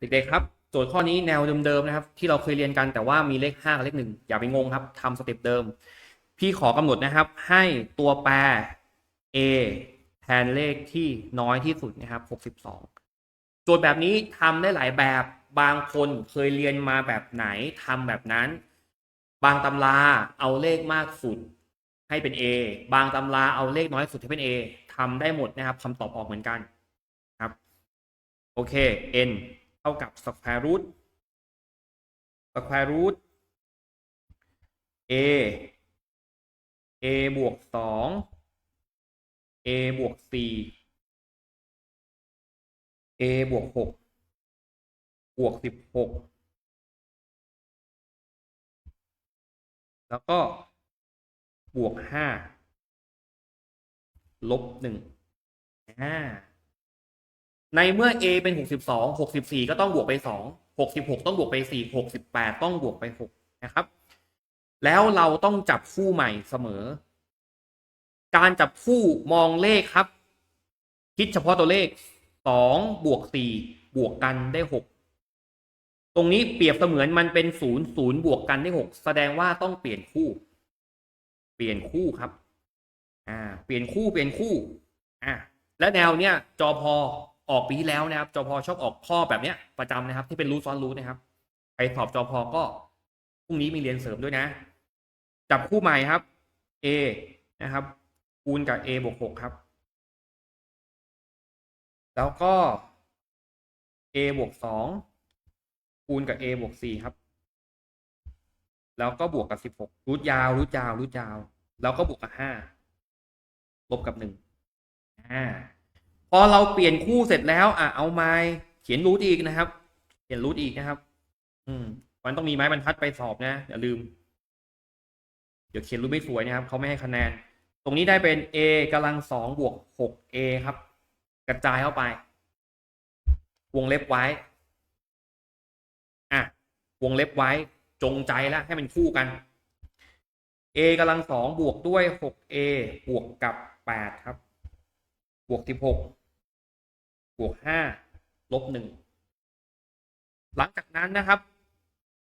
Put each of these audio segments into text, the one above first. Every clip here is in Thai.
เด็กๆครับโจทย์ข้อนี้แนวเดิมๆนะครับ ที่เราเคยเรียนกันแต่ว่ามีเลข5กับเลขหนึ่งอย่าไปงงครับทำสเต็ปเดิม พี่ขอกำหนดนะครับ ให้ตัวแปร a แทนเลขที่น้อยที่สุดนะครับ 62 โจทย์แบบนี้ทำได้หลายแบบบางคนเคยเรียนมาแบบไหนทำแบบนั้น บางตำราเอาเลขมากสุดให้เป็น a บางตำราเอาเลขน้อยสุดให้เป็น a ทำได้หมดนะครับคำตอบออกเหมือนกันครับ โอเค n ากับ square root square root a a บวกสอง a บวกสี่ a บวกหกบวกสิบหกแล้วก็บวกห้าลบหนึ่งอ่า ในเมื่อ a เป็นหกสิบสองหกสิบสี่ก็ต้องบวกไปสองหกสิบหกต้องบวกไปสี่หกสิบแปดต้องบวกไปหกนะครับ แล้วเราต้องจับคู่ใหม่เสมอ การจับคู่มองเลขครับ คิดเฉพาะตัวเลขสองบวกสี่บวกกันได้หกตรงนี้เปรียบเสมือนมันเป็นศูนย์ศูนย์บวกกันได้หกแสดงว่าต้องเปลี่ยนคู่ เปลี่ยนคู่ครับ อ่า เปลี่ยนคู่ เปลี่ยนคู่ อ่าและแนวเนี้ยจอพอ ออกปีที่แล้วนะครับจอพอชอบออกข้อแบบเนี้ยประจำนะครับ ที่เป็นรูทซ้อนรูทนะครับใครสอบจอพอก็พรุ่งนี้มีเรียนเสริมด้วยนะ จับคู่ใหม่ครับ a นะครับ คูณกับ a บวกหกครับ แล้วก็ a บวกสองคูณกับ a บวกสี่ครับ แล้วก็บวกกับสิบหกรูทยาวรูทยาวรูทยาว แล้วก็บวกกับห้าลบกับหนึ่งอ่า พอเราเปลี่ยนคู่เสร็จแล้ว อะเอาไม้เขียนรูทอีกนะครับ เขียนรูทอีกนะครับ อืมมันต้องมีไม้บรรทัดไปสอบนะอย่าลืม เดี๋ยวเขียนรูทไม่สวยนะครับเขาไม่ให้คะแนน ตรงนี้ได้เป็น a กำลังสองบวกหก a ครับ กระจายเข้าไป วงเล็บไว้ อะ วงเล็บไว้ จงใจแล้วให้มันคู่กัน a กำลังสองบวกด้วยหก a บวกกับแปดครับ บวกสิบหก บวกห้าลบหนึ่งหลังจากนั้นนะครับ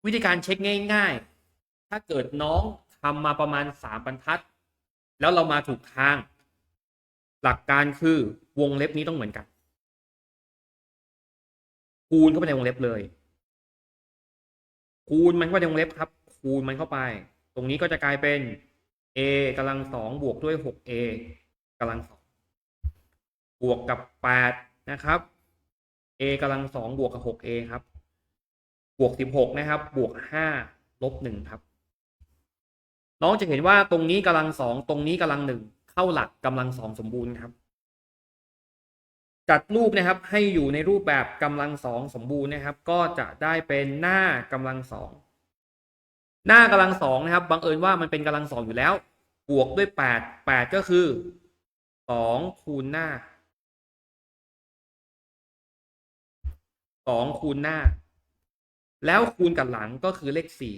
วิธีการเช็คง่าย ๆ ถ้าเกิดน้องทำมาประมาณสามบรรทัด แล้วเรามาถูกทาง หลักการคือวงเล็บนี้ต้องเหมือนกัน คูณเข้าไปในวงเล็บเลย คูณมันเข้าไปในวงเล็บครับ คูณมันเข้าไป ตรงนี้ก็จะกลายเป็น a กำลังสองบวกด้วยหก a กำลังสองบวกกับแปด นะครับ a กำลังสองบวกกับหก a ครับ บวกสิบหกนะครับ บวกห้าลบหนึ่งครับ น้องจะเห็นว่าตรงนี้กำลังสองตรงนี้กำลังหนึ่งเข้าหลักกำลังสองสมบูรณ์ครับจัดรูปนะครับให้อยู่ในรูปแบบกำลังสองสมบูรณ์นะครับ ก็จะได้เป็นหน้ากำลังสองหน้ากำลังสองนะครับบังเอิญว่ามันเป็นกำลังสองอยู่แล้ว บวกด้วยแปดแปดก็คือสองคูณหน้า องคูณหน้า แล้วคูณกับหลังก็คือเลขสี่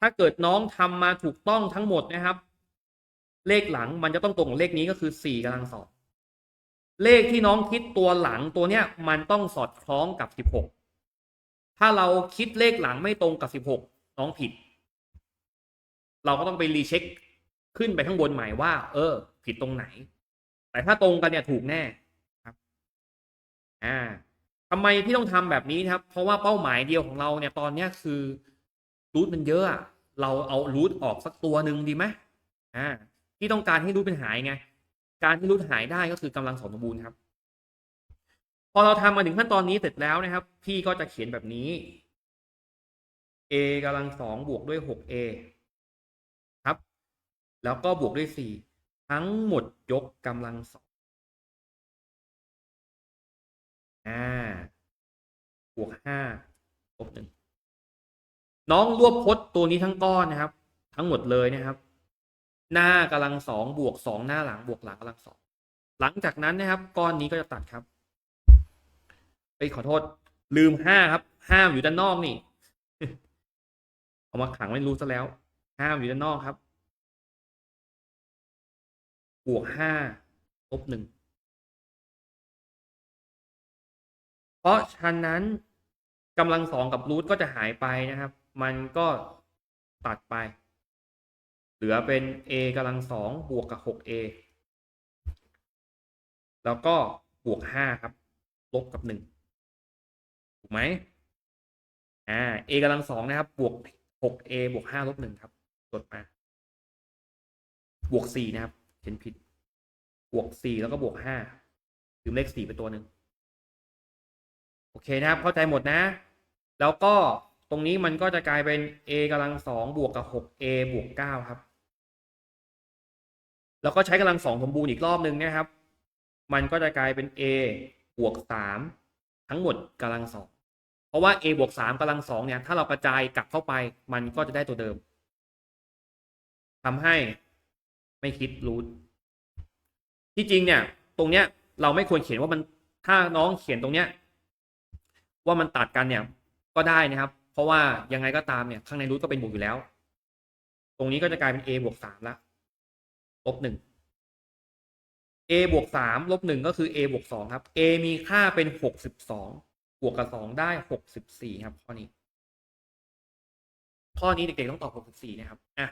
ถ้าเกิดน้องทำมาถูกต้องทั้งหมดนะครับ เลขหลังมันจะต้องตรงกับเลขนี้ก็คือสี่กำลังสองเลขที่น้องคิดตัวหลังตัวเนี้ยมันต้องสอดคล้องกับสิบหกถ้าเราคิดเลขหลังไม่ตรงกับสิบหกน้องผิด เราก็ต้องไปรีเช็คขึ้นไปข้างบนใหม่ว่า เออ ผิดตรงไหน แต่ถ้าตรงกันเนี่ยถูกแน่ครับ อ่า ทำไมพี่ต้องทำแบบนี้ครับ เพราะว่าเป้าหมายเดียวของเราเนี่ยตอนเนี้ยคือรูทมันเยอะเราเอารูทออกสักตัวหนึ่งดีไหมอ่าที่ต้องการให้รูทเป็นหายไง การที่รูทหายได้ก็คือกำลังสองสมบูรณ์ครับ พอเราทำมาถึงขั้นตอนนี้เสร็จแล้วนะครับ พี่ก็จะเขียนแบบนี้ a กำลังสองบวกด้วยหก a ครับ แล้วก็บวกด้วยสี่ทั้งหมดยกกำลังสอง อ่าบวกห้าลบหนึ่งน้องรวบพจน์ตัวนี้ทั้งก้อนนะครับ ทั้งหมดเลยนะครับ หน้ากำลังสองบวกสองหน้าหลังบวกหลังกำลังสองหลังจากนั้นนะครับ ก้อนนี้ก็จะตัดครับไปขอโทษ ลืมห้าครับ ห้ามอยู่ด้านนอกนี่เอามาขังไว้รู้ซะแล้ว ห้ามอยู่ด้านนอกครับ บวกห้าลบหนึ่ง เพราะฉะนั้นกำลังสองกับรูทก็จะหายไปนะครับ มันก็ตัดไป เหลือเป็น a กำลังสองบวกกับ 6a แล้วก็บวกห้าครับ ลบกับหนึ่งถูกไหมอ่า a กำลังสองนะครับ บวก 6a บวกห้าลบหนึ่งครับจดมา บวกสี่นะครับ เขียนผิด บวกสี่แล้วก็บวกห้าลืมเลขสี่ไปตัวหนึ่ง โอเคนะครับ เข้าใจหมดนะ แล้วก็ตรงนี้มันก็จะกลายเป็น a กำลังสองบวกกับ 6a บวกเก้าครับ แล้วก็ใช้กำลังสองสมบูรณ์อีกรอบนึงนะครับ มันก็จะกลายเป็น a บวกสามทั้งหมดกำลังสองเพราะว่า a บวกสามกำลังสองเนี่ย ถ้าเรากระจายกลับเข้าไป มันก็จะได้ตัวเดิมทำให้ไม่คิดรูทที่จริงเนี่ย ตรงเนี้ยเราไม่ควรเขียนว่ามันถ้าน้องเขียนตรงเนี้ย ว่ามันตัดกันเนี่ยก็ได้นะครับ เพราะว่ายังไงก็ตามเนี่ย ข้างในรูทก็เป็นบวกอยู่แล้ว ตรงนี้ก็จะกลายเป็น a บวกสามละลบหนึ่ง a บวกสามลบหนึ่งก็คือ a บวกสองครับ a มีค่าเป็นหกสิบสองบวกกับสองได้หกสิบสี่ครับข้อนี้ ข้อนี้เด็กๆต้องตอบหกสิบสี่นะครับอะ